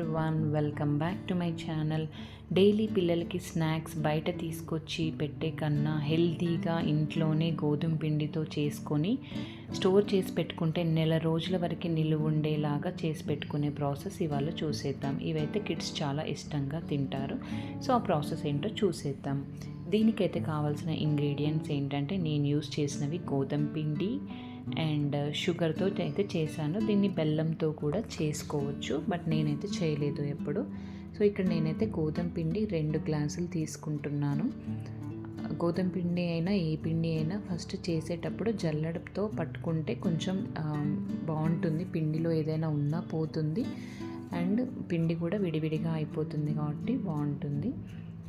One welcome back to my channel. Daily పిల్లలకి snacks బయట తీసుకొచ్చి పెట్టే కన్నా హెల్తీగా ఇంట్లోనే గోధుమ పిండితో చేసుకొని స్టోర్ చేసి పెట్టుకుంటే నెల రోజుల వరకు నిలువ ఉండేలాగా చేసి పెట్టుకునే ప్రాసెస్ ఇవాళ చూసేద్దాం. ఇవైతే కిడ్స్ చాలా ఇష్టంగా తింటారు. సో ఆ ప్రాసెస్ ఏంటో చూసేద్దాం. దీనికైతే కావాల్సిన ఇంగ్రీడియంట్స్ ఏంటంటే నేను యూస్ చేసినవి గోధుమ పిండి అండ్ షుగర్తో అయితే చేశాను. దీన్ని బెల్లంతో కూడా చేసుకోవచ్చు బట్ నేనైతే చేయలేదు ఎప్పుడు. సో ఇక్కడ నేనైతే గోధుమ పిండి రెండు గ్లాసులు తీసుకుంటున్నాను. గోధుమ పిండి అయినా ఏ పిండి అయినా ఫస్ట్ చేసేటప్పుడు జల్లడతో పట్టుకుంటే కొంచెం బాగుంటుంది. పిండిలో ఏదైనా ఉన్నా పోతుంది. అండ్ పిండి కూడా విడివిడిగా అయిపోతుంది కాబట్టి బాగుంటుంది.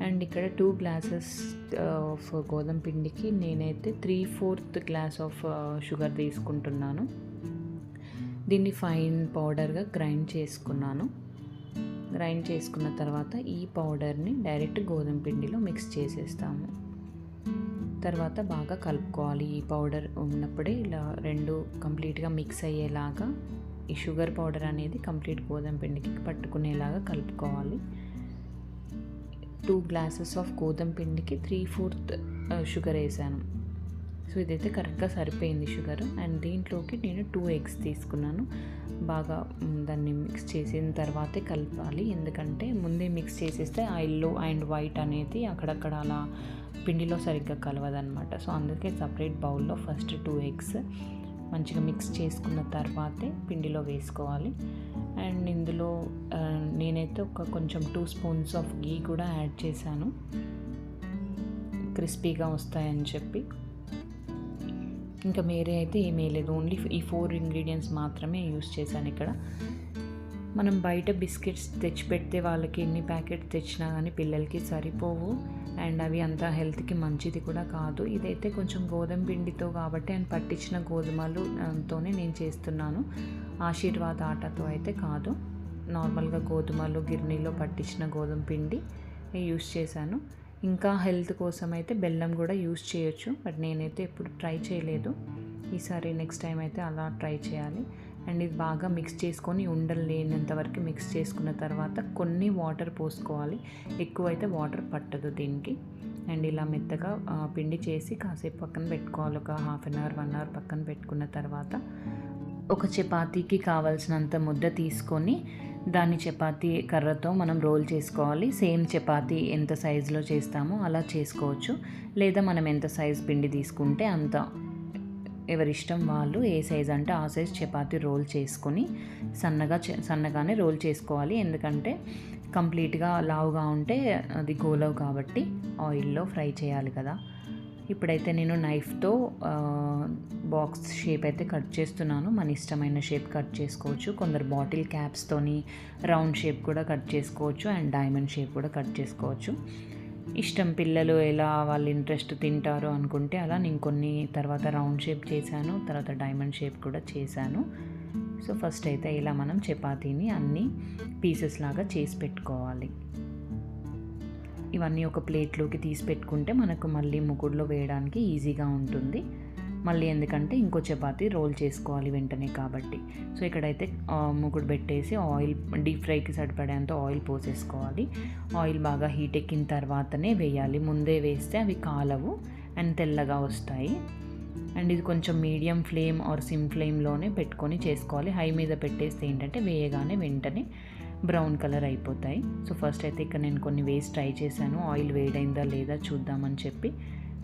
అండ్ ఇక్కడ టూ గ్లాసెస్ ఆఫ్ గోధుమ పిండికి నేనైతే three fourth glass of sugar తీసుకుంటున్నాను. దీన్ని ఫైన్ పౌడర్గా గ్రైండ్ చేసుకున్నాను. గ్రైండ్ చేసుకున్న తర్వాత ఈ పౌడర్ని డైరెక్ట్ గోధుమ పిండిలో మిక్స్ చేసేస్తాము. తర్వాత బాగా కలుపుకోవాలి ఈ పౌడర్ ఉన్నప్పుడే ఇలా రెండు కంప్లీట్గా మిక్స్ అయ్యేలాగా ఈ షుగర్ పౌడర్ అనేది కంప్లీట్ గోధుమ పిండికి పట్టుకునేలాగా కలుపుకోవాలి. టూ గ్లాసెస్ ఆఫ్ గోధుమ పిండికి త్రీ ఫోర్త్ షుగర్ వేసాను. సో ఇదైతే కరెక్ట్గా సరిపోయింది షుగర్. అండ్ దీంట్లోకి నేను టూ ఎగ్స్ తీసుకున్నాను. బాగా దాన్ని మిక్స్ చేసిన తర్వాతే కలపాలి. ఎందుకంటే ముందే మిక్స్ చేసేస్తే ఆ ఎల్లో అండ్ వైట్ అనేది అక్కడక్కడ అలా పిండిలో సరిగ్గా కలవదనమాట సో అందుకే సపరేట్ బౌల్లో ఫస్ట్ టూ ఎగ్స్. మంచిగా మిక్స్ చేసుకున్న తర్వాతే పిండిలో వేసుకోవాలి. అండ్ ఇందులో నేనైతే ఒక కొంచెం టూ స్పూన్స్ ఆఫ్ గీ కూడా యాడ్ చేశాను. క్రిస్పీగా వస్తాయని చెప్పి. ఇంకా మేరే అయితే ఏమీ లేదు. ఓన్లీ ఈ ఫోర్ ఇంగ్రీడియంట్స్ మాత్రమే యూస్ చేశాను ఇక్కడ. మనం బయట బిస్కెట్స్ తెచ్చిపెడితే వాళ్ళకి ఎన్ని ప్యాకెట్స్ తెచ్చినా కానీ పిల్లలకి సరిపోవు. అండ్ అవి అంత హెల్త్కి మంచిది కూడా కాదు. ఇదైతే కొంచెం గోధుమ పిండితో కాబట్టి అండ్ పట్టించిన గోధుమలు తోనే నేను చేస్తున్నాను. ఆశీర్వాద్ ఆటతో అయితే కాదు. నార్మల్గా గోధుమలు గిర్నీలో పట్టించిన గోధుమ పిండి యూస్ చేశాను. ఇంకా హెల్త్ కోసం అయితే బెల్లం కూడా యూస్ చేయొచ్చు. బట్ నేనైతే ఎప్పుడు ట్రై చేయలేదు. ఈసారి నెక్స్ట్ టైం అయితే అలా ట్రై చేయాలి. అండ్ ఇది బాగా మిక్స్ చేసుకొని ఉండలు లేనంత వరకు మిక్స్ చేసుకున్న తర్వాత కొన్ని వాటర్ పోసుకోవాలి. ఎక్కువ అయితే వాటర్ పట్టదు దీనికి. అండ్ ఇలా మెత్తగా పిండి చేసి కాసేపు పక్కన పెట్టుకోవాలి. ఒక half an hour one hour పక్కన పెట్టుకున్న తర్వాత ఒక చపాతీకి కావాల్సినంత ముద్ద తీసుకొని దాన్ని చపాతీ కర్రతో మనం రోల్ చేసుకోవాలి. సేమ్ చపాతీ ఎంత సైజులో చేస్తామో అలా చేసుకోవచ్చు. లేదా మనం ఎంత సైజ్ పిండి తీసుకుంటే అంత. ఎవరిష్టం వాళ్ళు ఏ సైజ్ అంటే ఆ సైజ్ చపాతీ రోల్ చేసుకొని సన్నగా చే- సన్నగానే రోల్ చేసుకోవాలి. ఎందుకంటే కంప్లీట్గా లావుగా ఉంటే అది గోలవు కాబట్టి ఆయిల్లో ఫ్రై చేయాలి కదా. ఇప్పుడైతే నేను నైఫ్తో బాక్స్ షేప్ అయితే కట్ చేస్తున్నాను. మన ఇష్టమైన షేప్ కట్ చేసుకోవచ్చు. కొందరు బాటిల్ క్యాప్స్తోని రౌండ్ షేప్ కూడా కట్ చేసుకోవచ్చు అండ్ డైమండ్ షేప్ కూడా కట్ చేసుకోవచ్చు. ఇష్టం పిల్లలు ఎలా వాళ్ళ ఇంట్రెస్ట్ తింటారు అనుకుంటే అలా నేను కొన్ని తర్వాత రౌండ్ షేప్ చేశాను తర్వాత డైమండ్ షేప్ కూడా చేశాను. సో ఫస్ట్ అయితే ఇలా మనం చపాతీని అన్ని పీసెస్ లాగా చేసి పెట్టుకోవాలి. ఇవన్నీ ఒక ప్లేట్లోకి తీసి పెట్టుకుంటే మనకు మళ్ళీ ముగుడులో వేయడానికి ఈజీగా ఉంటుంది. మళ్ళీ ఎందుకంటే ఇంకో చపాతీ రోల్ చేసుకోవాలి వెంటనే కాబట్టి. సో ఇక్కడైతే ఆ, పెట్టేసి ఆయిల్ డీప్ ఫ్రైకి సరిపడేంత ఆయిల్ పోసేసుకోవాలి. ఆయిల్ బాగా హీట్ ఎక్కిన తర్వాతనే వేయాలి. ముందే వేస్తే అవి కాలవు అండ్ తెల్లగా వస్తాయి. అండ్ ఇది కొంచెం మీడియం ఫ్లేమ్ ఆర్ సిమ్ ఫ్లేమ్లోనే పెట్టుకొని చేసుకోవాలి. హై మీద పెట్టేస్తే ఏంటంటే వేయగానే వెంటనే బ్రౌన్ కలర్ అయిపోతాయి. సో ఫస్ట్ అయితే ఇక్కడ నేను కొన్ని వేసి ట్రై చేశాను. ఆయిల్ వేడైందా లేదా చూద్దామని చెప్పి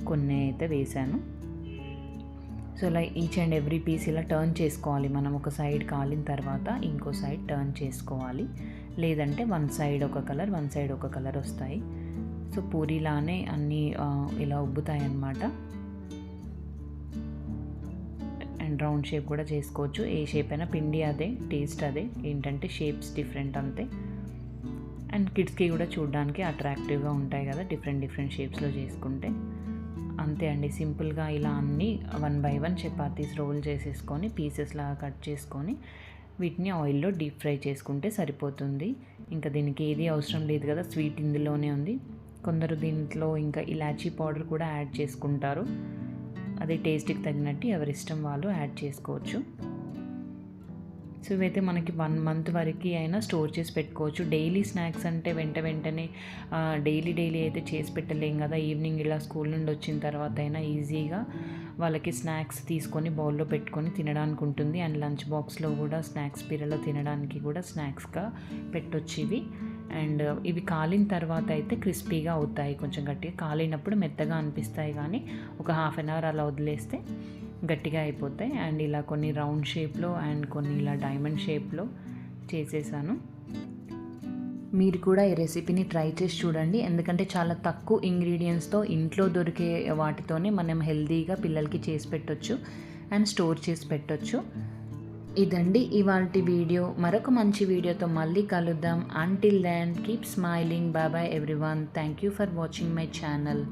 కొన్ని అయితే వేశాను. సో ఇలా ఈచ్ అండ్ ఎవ్రీ పీస్ ఇలా టర్న్ చేసుకోవాలి. మనం ఒక సైడ్ కాలిన తర్వాత ఇంకో సైడ్ టర్న్ చేసుకోవాలి. లేదంటే వన్ సైడ్ ఒక కలర్ వన్ సైడ్ ఒక కలర్ వస్తాయి. సో పూరిలానే అన్నీ ఇలా ఉబ్బుతాయి అన్నమాట అండ్ రౌండ్ షేప్ కూడా చేసుకోవచ్చు. ఏ షేప్ అయినా పిండి అదే టేస్ట్ అదే. ఏంటంటే షేప్స్ డిఫరెంట్ అంతే. అండ్ కిడ్స్కి కూడా చూడడానికి అట్రాక్టివ్గా ఉంటాయి కదా డిఫరెంట్ డిఫరెంట్ షేప్స్లో చేసుకుంటే. అంతే అండి. సింపుల్గా ఇలా అన్నీ one by one chapatis roll చేసేసుకొని పీసెస్ లాగా కట్ చేసుకొని వీటిని ఆయిల్లో డీప్ ఫ్రై చేసుకుంటే సరిపోతుంది. ఇంకా దీనికి ఏది అవసరం లేదు కదా స్వీట్ ఇందులోనే ఉంది. కొందరు దీంట్లో ఇంకా ఇలాచీ పౌడర్ కూడా యాడ్ చేసుకుంటారు. అది టేస్ట్కి తగినట్టు ఎవరి ఇష్టం వాళ్ళు యాడ్ చేసుకోవచ్చు. సో ఇవైతే మనకి వన్ మంత్ వరకు అయినా స్టోర్ చేసి పెట్టుకోవచ్చు. డైలీ స్నాక్స్ అంటే వెంట వెంటనే డైలీ డైలీ అయితే చేసి పెట్టలేం కదా. ఈవినింగ్ ఇలా స్కూల్ నుండి వచ్చిన తర్వాత అయినా ఈజీగా వాళ్ళకి స్నాక్స్ తీసుకొని బౌల్లో పెట్టుకొని తినడానికి ఉంటుంది. అండ్ లంచ్ బాక్స్లో కూడా స్నాక్స్ పీరియడ్లో తినడానికి కూడా స్నాక్స్గా పెట్టొచ్చు ఇవి. అండ్ ఇవి కాలిన తర్వాత అయితే క్రిస్పీగా అవుతాయి కొంచెం గట్టిగా. కాలినప్పుడు మెత్తగా అనిపిస్తాయి కానీ ఒక హాఫ్ అన్ అవర్ అలా వదిలేస్తే గట్టిగా అయిపోతాయి. అండ్ ఇలా కొన్ని రౌండ్ షేప్లో అండ్ కొన్ని ఇలా డైమండ్ షేప్లో చేసేసాను. మీరు కూడా ఈ రెసిపీని ట్రై చేసి చూడండి. ఎందుకంటే చాలా తక్కువ ఇంగ్రీడియంట్స్తో ఇంట్లో దొరికే వాటితోనే మనం హెల్తీగా పిల్లలకి చేసి పెట్టొచ్చు అండ్ స్టోర్ చేసి పెట్టొచ్చు. ఇదండి ఇవాళ వీడియో. మరొక మంచి వీడియోతో మళ్ళీ కలుద్దాం. Until then keep smiling bye bye everyone thank you for watching my channel